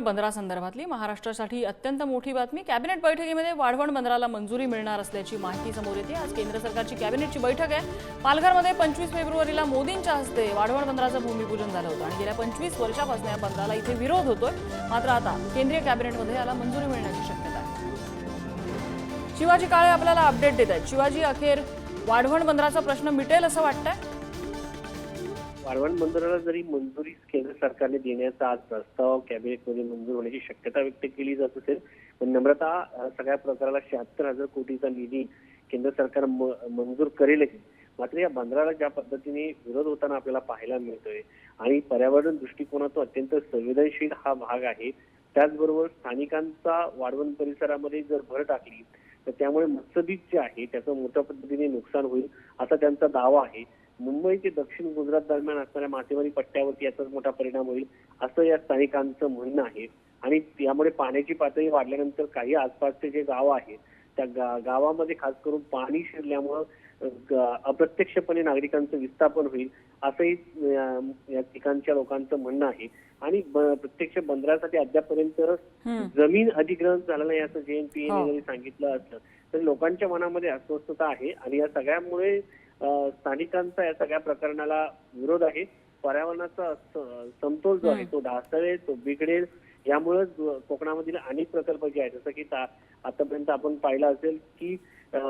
बंदरासंदर्भातली महाराष्ट्रासाठी अत्यंत मोठी बातमी. कॅबिनेट बैठकीमध्ये वाढवण बंदराला मंजुरी मिळणार असल्याची माहिती समोर येते. आज केंद्र सरकारची कॅबिनेटची बैठक आहे. पालघरमध्ये पंचवीस फेब्रुवारीला मोदींच्या हस्ते वाढवण बंदराचं भूमिपूजन झालं होतं आणि गेल्या पंचवीस वर्षापासून या बंदराला इथे विरोध होतोय. मात्र आता केंद्रीय कॅबिनेटमध्ये याला मंजुरी मिळण्याची शक्यता आहे. शिवाजी काळे आपल्याला अपडेट देत आहेत. शिवाजी अखेर वाढवण बंदराचा प्रश्न मिटेल असं वाटतंय? वाढवण बंदराला जरी मंजुरी केंद्र सरकारने देण्याचा आज प्रस्ताव कॅबिनेटमध्ये मंजूर होण्याची शक्यता व्यक्त केली जात असेल पण नम्रता सगळ्या प्रकाराला शहात्तर हजार कोटीचा निधी केंद्र सरकार म- मंजूर करेलच मात्र या बंदराला ज्या पद्धतीने विरोध होताना आपल्याला पाहायला मिळतोय आणि पर्यावरण दृष्टिकोनातून अत्यंत संवेदनशील हा भाग आहे त्याचबरोबर स्थानिकांचा वाढवण परिसरामध्ये जर भर टाकली तर त्यामुळे मत्स्यबीज जे आहे त्याचं मोठ्या पद्धतीने नुकसान होईल असा त्यांचा दावा आहे. मुंबई ते दक्षिण गुजरात दरम्यान असणाऱ्या मासेमारी पट्ट्यावरती याचा मोठा परिणाम होईल असं या स्थानिकांचं म्हणणं आहे आणि यामुळे पाण्याची पातळी वाढल्यानंतर काही आसपासचे जे गाव आहेत त्या गा- गावामध्ये खास करून पाणी शिरल्यामुळं अप्रत्यक्षपणे नागरिकांचं विस्थापन होईल असंही या ठिकाणच्या लोकांचं म्हणणं आहे आणि प्रत्यक्ष बंदरासाठी अद्यापर्यंत. जमीन अधिग्रहण झालं नाही असं जेएनपीए हो. जरी सांगितलं असलं तरी लोकांच्या मनामध्ये अस्वस्थता आहे आणि या सगळ्यामुळे स्थानिकांचा या सगळ्या प्रकरणाला विरोध आहे. पर्यावरणाचा समतोल जो आहे तो ढासळेल तो बिघडेल. यामुळे कोकणामधील अनेक प्रकल्प जे आहेत जसं की आतापर्यंत आपण पाहिलं असेल की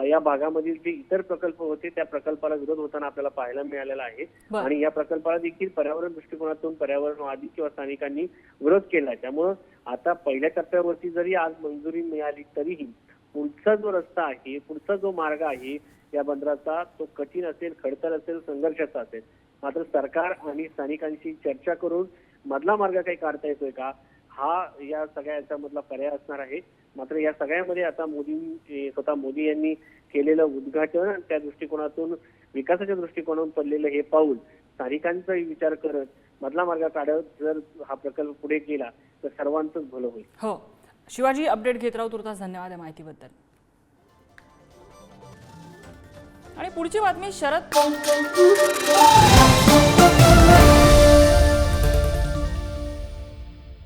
या भागामधील जे इतर प्रकल्प होते त्या प्रकल्पाला विरोध होताना आपल्याला पाहायला मिळालेला आहे. आणि या प्रकल्पाला देखील पर्यावरण दृष्टिकोनातून पर्यावरणवादी किंवा स्थानिकांनी विरोध केला त्यामुळं आता पहिल्या टप्प्यावरती जरी आज मंजुरी मिळाली तरीही पुढचा जो रस्ता आहे पुढचा जो मार्ग आहे या बंदराचा तो कठीण असेल खडतर असेल संघर्षाचा असेल. मात्र सरकार आणि स्थानिकांशी चर्चा करून मधला मार्ग काही काढता येतोय का? हा या सगळ्या याच्यामधला पर्याय असणार आहे. मात्र या सगळ्यामध्ये आता मोदी स्वतः मोदी यांनी केलेलं उद्घाटन त्या दृष्टिकोनातून विकासाच्या दृष्टिकोनातून पडलेलं हे पाऊल स्थानिकांचाही विचार करत मधला मार्ग काढत जर हा प्रकल्प पुढे गेला तर सर्वांचंच भलं होईल. हो. शिवाजी अपडेट घेत राहू तुर्तास धन्यवाद या माहितीबद्दल. पुढची बातमी शरद